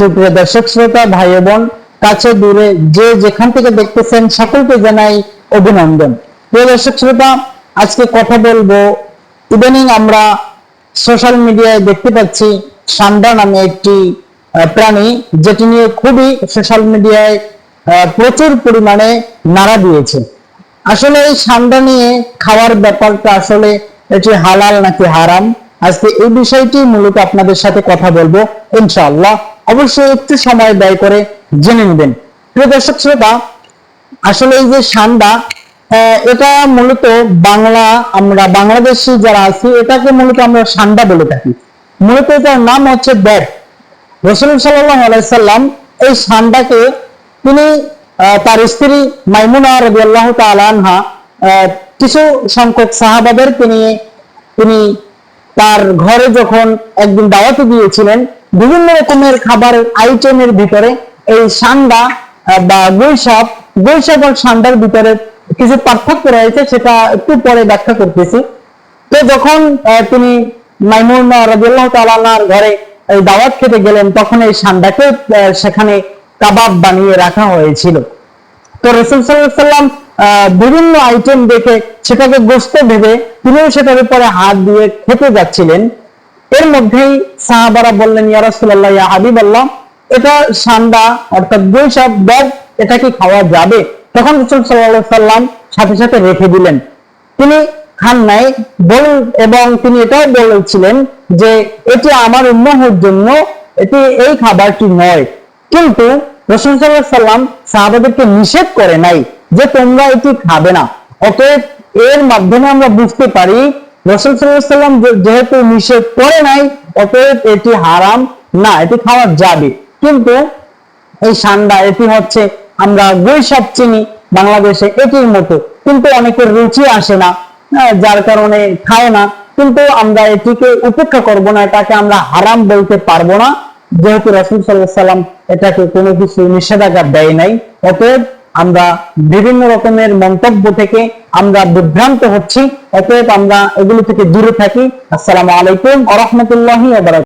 সুপ্রিয় দর্শক, শ্রোতা, ভাই বোন, কাছে, দূরে যে যেখান থেকে দেখতেছেন, সকলকে জানাই অভিনন্দন। প্রিয় দর্শক, শ্রোতা, আজকে কথা বলব, ইদানিং আমরা সোশ্যাল মিডিয়ায় দেখতে পাচ্ছি, সান্ডা নামে একটি প্রাণী, যেটি নিয়ে খুবই সোশ্যাল মিডিয়ায় প্রচুর পরিমাণে নাড়া দিয়েছে। আসলে এই সান্ডা নিয়ে খাওয়ার ব্যাপারটা আসলে এটি হালাল নাকি হারাম? আজকে এই বিষয়টি মূলত আপনাদের সাথে কথা বলব, ইনশাআল্লাহ। অবশ্যই একটু সময় ব্যয় করে জেনে নেবেন। প্রিয় দর্শক শ্রোতা, আসলে এই যে সান্দা এটা মূলত বাংলা, আমরা বাংলাদেশি যারা আছি, এটাকে মূলত আমরা সান্দা বলে থাকি। মূলত এটার নাম হচ্ছে ব্যাট রসুল সাল্লাহ আলাইসাল্লাম এই সান্ডাকে তিনি তার স্ত্রী মাইমুনা রবি আল্লাহ তালানহা কিছু সংখ্যক সাহাবাদের তিনি তিনি তার ঘরে যখন একদিন দাওয়াতে দিয়েছিলেন বিভিন্ন রকমের খাবারের আইটেমের ভিতরে এই সান্ডা বা গৈসাপ গৈসাপ আর সান্ডার ভিতরে কিছু পার্থক্য রয়েছে সেটা একটু পরে ব্যাখ্যা করতেছি। তো যখন তিনি মাইমুন রাজিয়াল্লাহ তালার ঘরে দাওয়াত খেতে গেলেন, তখন এই সান্ডাকে সেখানে কাবাব বানিয়ে রাখা হয়েছিল। তো রসুল সাল্লাম বিভিন্ন আইটেম দেখে সেটাকে গোস্ত ভেবে তিনিও সেটার উপরে হাত দিয়ে খেতে যাচ্ছিলেন। এর মধ্যেই সাহাবারা বললেন, ইয়া রাসূলুল্লাহ, ইয়া এটা সান্ডা অর্থাৎ বৈশাখ ব্যাগ এটা কি খাওয়া যাবে? তখন রসুল সাল্লাল্লাহু সাল্লাম সাথে সাথে রেখে দিলেন। তিনি খান নাই বল এবং তিনি এটাও বলেছিলেন যে, এটি আমার উম্মাহের জন্য, এটি এই খাবারটি নয়। কিন্তু রসুল সাল্লাহ সাল্লাম সাহাবাদেরকে নিষেধ করে নাই যে, তোমরা এটি খাবে না। অতএব এর মাধ্যমে আমরা বুঝতে পারি রসুল সাল্লাম যেহেতু নিষেধ করে নাই অতএব এটি হারাম না এটি খাওয়া যাবে। কিন্তু এই সান্ডা এটি হচ্ছে আমরা গৈসাপ চিনি বাংলাদেশে এটির মতো। কিন্তু অনেকের রুচি আসে না হ্যাঁ, যার কারণে খায় না। কিন্তু আমরা এটিকে উপেক্ষা করব না এটাকে আমরা হারাম বলতে পারব না। যেহেতু রাসুল সাল্লাহ সাল্লাম এটাকে কোনো কিছু নিষেধাজ্ঞা দেয় নাই অতএব আমরা বিভিন্ন রকমের মন্তব্য থেকে আমরা বিভ্রান্ত হচ্ছি, অতএব আমরা এগুলো থেকে দূরে থাকি। আসসালামু আলাইকুম আ রহমতুল্লাহি